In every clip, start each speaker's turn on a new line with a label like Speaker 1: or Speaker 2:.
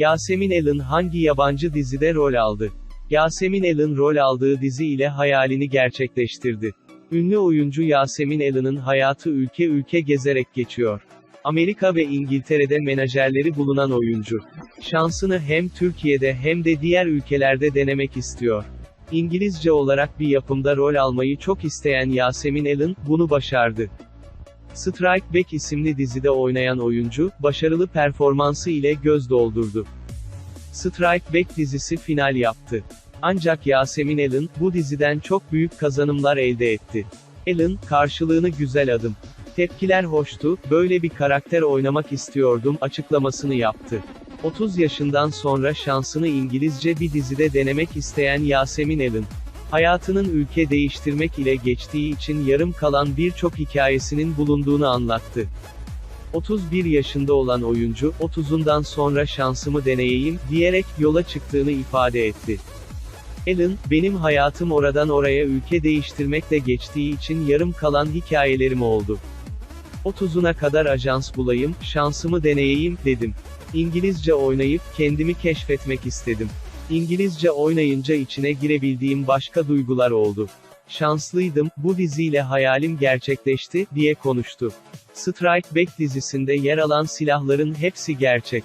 Speaker 1: Yasemin Allen hangi yabancı dizide rol aldı? Yasemin Allen rol aldığı dizi ile hayalini gerçekleştirdi. Ünlü oyuncu Yasemin Allen'ın hayatı ülke ülke gezerek geçiyor. Amerika ve İngiltere'de menajerleri bulunan oyuncu. Şansını hem Türkiye'de hem de diğer ülkelerde denemek istiyor. İngilizce olarak bir yapımda rol almayı çok isteyen Yasemin Allen, bunu başardı. Strike Back isimli dizide oynayan oyuncu, başarılı performansı ile göz doldurdu. Strike Back dizisi final yaptı. Ancak Yasemin Allen, bu diziden çok büyük kazanımlar elde etti. Allen, karşılığını güzel adım. Tepkiler hoştu, böyle bir karakter oynamak istiyordum açıklamasını yaptı. 30 yaşından sonra şansını İngilizce bir dizide denemek isteyen Yasemin Allen, hayatının ülke değiştirmek ile geçtiği için yarım kalan birçok hikayesinin bulunduğunu anlattı. 31 yaşında olan oyuncu, 30'undan sonra şansımı deneyeyim, diyerek yola çıktığını ifade etti. Allen, benim hayatım oradan oraya ülke değiştirmekle geçtiği için yarım kalan hikayelerim oldu. 30'una kadar ajans bulayım, şansımı deneyeyim, dedim. İngilizce oynayıp, kendimi keşfetmek istedim. İngilizce oynayınca içine girebildiğim başka duygular oldu. Şanslıydım, bu diziyle hayalim gerçekleşti, diye konuştu. Strike Back dizisinde yer alan silahların hepsi gerçek.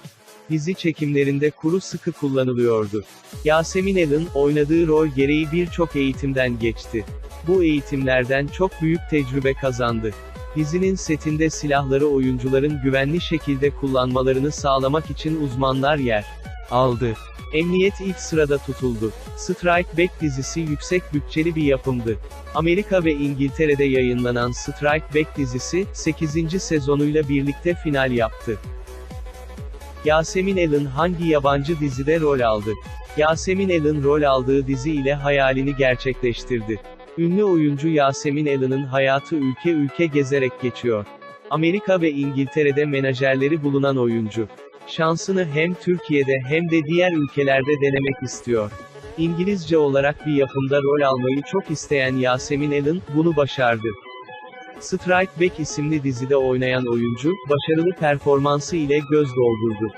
Speaker 1: Dizi çekimlerinde kuru sıkı kullanılıyordu. Yasemin Allen, oynadığı rol gereği birçok eğitimden geçti. Bu eğitimlerden çok büyük tecrübe kazandı. Dizinin setinde silahları oyuncuların güvenli şekilde kullanmalarını sağlamak için uzmanlar yer aldı. Emniyet ilk sırada tutuldu. Strike Back dizisi yüksek bütçeli bir yapımdı. Amerika ve İngiltere'de yayınlanan Strike Back dizisi, 8. sezonuyla birlikte final yaptı. Yasemin Allen hangi yabancı dizide rol aldı? Yasemin Allen rol aldığı dizi ile hayalini gerçekleştirdi. Ünlü oyuncu Yasemin Allen'ın hayatı ülke ülke gezerek geçiyor. Amerika ve İngiltere'de menajerleri bulunan oyuncu. Şansını hem Türkiye'de hem de diğer ülkelerde denemek istiyor. İngilizce olarak bir yapımda rol almayı çok isteyen Yasemin Allen, bunu başardı. Strike Back isimli dizide oynayan oyuncu, başarılı performansı ile göz doldurdu.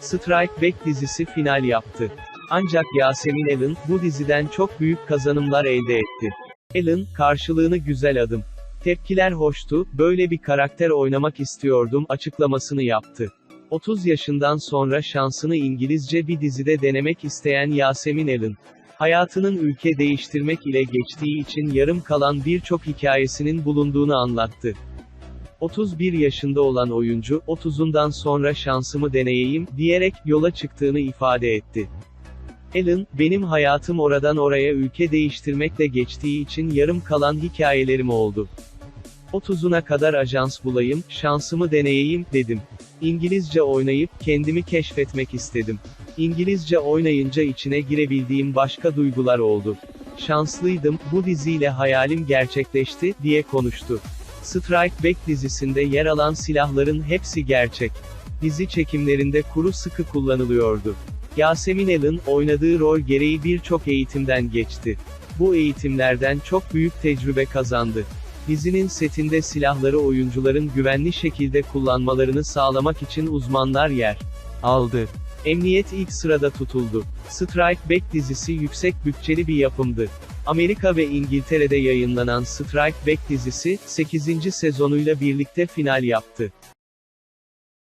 Speaker 1: Strike Back dizisi final yaptı. Ancak Yasemin Allen, bu diziden çok büyük kazanımlar elde etti. Allen, karşılığını güzel adım. Tepkiler hoştu, böyle bir karakter oynamak istiyordum açıklamasını yaptı. 30 yaşından sonra şansını İngilizce bir dizide denemek isteyen Yasemin Allen, hayatının ülke değiştirmek ile geçtiği için yarım kalan birçok hikayesinin bulunduğunu anlattı. 31 yaşında olan oyuncu, 30'undan sonra şansımı deneyeyim, diyerek yola çıktığını ifade etti. Allen, benim hayatım oradan oraya ülke değiştirmekle geçtiği için yarım kalan hikayelerim oldu. 30'una kadar ajans bulayım, şansımı deneyeyim, dedim. İngilizce oynayıp, kendimi keşfetmek istedim. İngilizce oynayınca içine girebildiğim başka duygular oldu. Şanslıydım, bu diziyle hayalim gerçekleşti, diye konuştu. Strike Back dizisinde yer alan silahların hepsi gerçek. Dizi çekimlerinde kuru sıkı kullanılıyordu. Yasemin Allen, oynadığı rol gereği birçok eğitimden geçti. Bu eğitimlerden çok büyük tecrübe kazandı. Dizinin setinde silahları oyuncuların güvenli şekilde kullanmalarını sağlamak için uzmanlar yer aldı. Emniyet ilk sırada tutuldu. Strike Back dizisi yüksek bütçeli bir yapımdı. Amerika ve İngiltere'de yayınlanan Strike Back dizisi, 8. sezonuyla birlikte final yaptı.